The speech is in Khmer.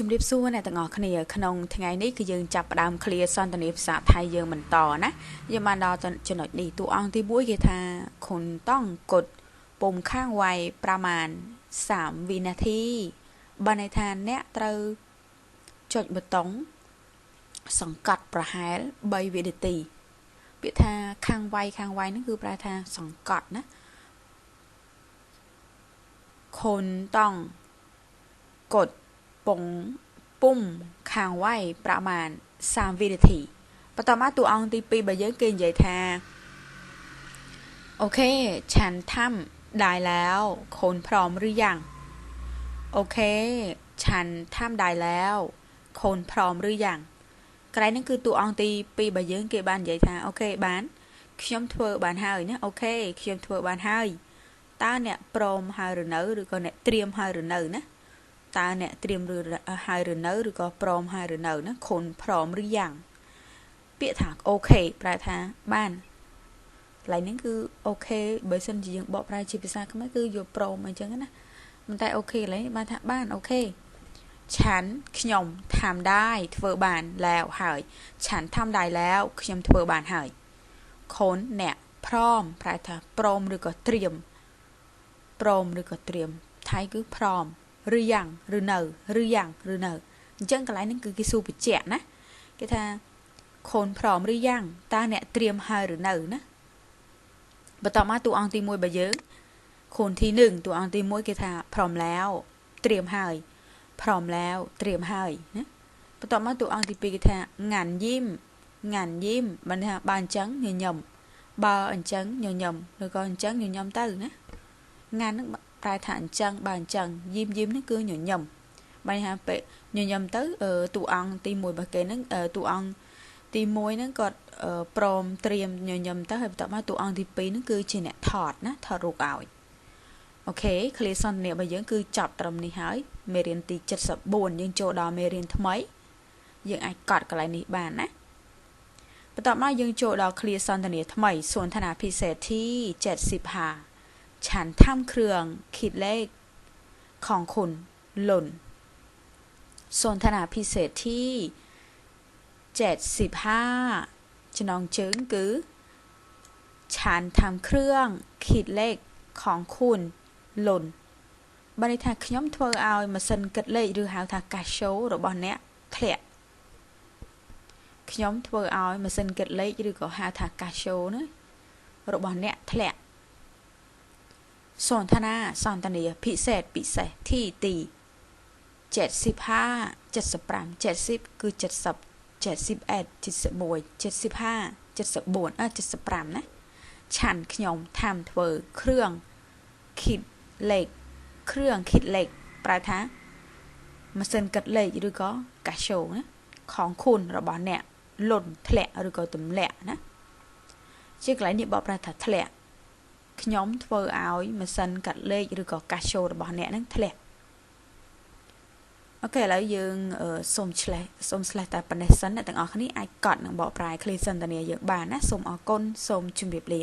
ជំរាបសួរអ្នកទាំងអស់គ្នាក្នុងថ្ងៃនេះគឺយើងចាប់ផ្ដើមឃ្លាសន្ទនាភាសាថៃយើងបន្តណាយើងបានដល់ចំណុចនេះតួអង្គទី1គេថាខុនតង់កុដពុំខាងវាយប្រមាណ3វិនាទីបានន័យថាអ្នកត្រូវចុចប៊ូតុង សង្កត់ប្រហែល3វិនាទី ពាក្យថាខាងវាយខាងវាយហ្នឹងគឺប្រែថាសង្កត់ណាខុនតង់កុដ ពងពុំខាងវាយប្រមាណ30វិនាទីបន្តមកតួអង្គទី2របស់យើងគេនិយាយថាអូខេឆាន់ថាំได้แล้วคนพร้อมหรือยังโอเคฉันทำได้แล้วคนพร้อมหรือยังកន្លែងហ្នឹងគឺតួអង្គទី2របស់យើងគេបាននិយាយថាអូខេបានខ្ញុំធ្វើបានហើយណាអូខេខ្ញុំធ្វើបានហើយតើអ្នកព្រមហើយឬនៅឬក៏អ្នកត្រៀមហើយឬនៅណា តើអ្នកត្រៀមឬហើយឬនៅឬក៏ព្រមហើយឬនៅណាខុនព្រមឬយ៉ាងពាក្យថាអូខេប្រែថាបានកន្លែងហ្នឹងគឺអូខេបើសិនជាយើងបកប្រែជាភាសាខ្មែរគឺយកព្រមអញ្ចឹងណាប៉ុន្តែអូខេកន្លែងបានថាបានអូខេឆានខ្ញុំធ្វើได้ធ្វើបានแล้วហើយឆានធ្វើได้แล้วខ្ញុំធ្វើបានហើយខូនអ្នកព្រមប្រែថាព្រមឬក៏ត្រៀមព្រមឬក៏ត្រៀមថៃគឺព្រម ឬយ៉ាងឬនៅឬយ៉ាងឬនៅអញ្ចឹងកន្លែងហ្នឹងគឺគេសួរបញ្ជាក់ណាគេថាខូនព្រមឬយ៉ាងតើអ្នកត្រៀមហើយឬនៅណាបន្តមកតួអង្គទី1របស់យើងខូនទី1តួអង្គទី1គេថាព្រមแล้วត្រៀមហើយព្រមแล้วត្រៀមហើយណាបន្តមកតួអង្គទី2គេថាងាន់យីមងាន់យីមបានថាបើអញ្ចឹងញញឹមបើអញ្ចឹងញញឹមឬក៏អញ្ចឹងញញឹមទៅណាងាន់ហ្នឹង ប្រែថាអញ្ចឹងបើអញ្ចឹងយីមយីមនេះគឺញញឹមបាយថាពេលញញឹមទៅតួអង្គទី1របស់គេហ្នឹងតួអង្គទី1ហ្នឹងគាត់ព្រមត្រៀមញញឹមទៅហើយបន្ទាប់មកតួអង្គទី2ហ្នឹងគឺជាអ្នកថតណាថតរូបឲ្យអូខេឃ្លាសន្ទនារបស់យើងគឺចប់ត្រឹមនេះហើយមេរៀនទី74យើងចូលដល់មេរៀនថ្មី យើងអាចកត់កន្លែងនេះបានណាបន្ទាប់មកយើងចូលដល់ឃ្លាសន្ទនាថ្មីសួនធនាពិសេសទី75 ฉันทำเครื่องคิดเลขของคุณหล่นสนทนาพิเศษที่75ចំណងជើងគឺฉันทำเครื่องคิดเลขของคุณหล่นបានន័យថាខ្ញុំធ្វើឲ្យម៉ាស៊ីនគិតលេខឬហៅថាកាសូរបស់អ្នកធ្លាក់ខ្ញុំធ្វើឲ្យម៉ាស៊ីនគិតលេខឬក៏ហៅថាកាសូណារបស់អ្នកធ្លាក់ សន្ទនាសន្ទនាពិសេសពិសេសទីទី75 75 70គឺ70 71 71 75 74អឺ75ណាឆាន់ខ្ញុំថាមធ្វើគ្រឿងគិតលេខគ្រឿងគិតលេខប្រែថាម៉ាស៊ីនគិតលេខឬក៏កាស្យូណាខងខូនរបស់អ្នកលុនធ្លាក់ឬក៏ទម្លាក់ណាជាកន្លែងនេះបកប្រែថាធ្លាក់ ខ្ញុំធ្វើឲ្យម៉ាស៊ីនកាត់លេខឬក៏កាសចូលរបស់អ្នកហ្នឹងធ្លាក់អូខេឥឡូវយើងសូមឆ្លេះសូមឆ្លេះតែប៉ុណ្ណេះសិនអ្នកទាំងអស់គ្នាអាចកត់និងបកប្រែឃ្លាសន្ទនាយើងបានណាសូមអរគុណសូមជម្រាបលា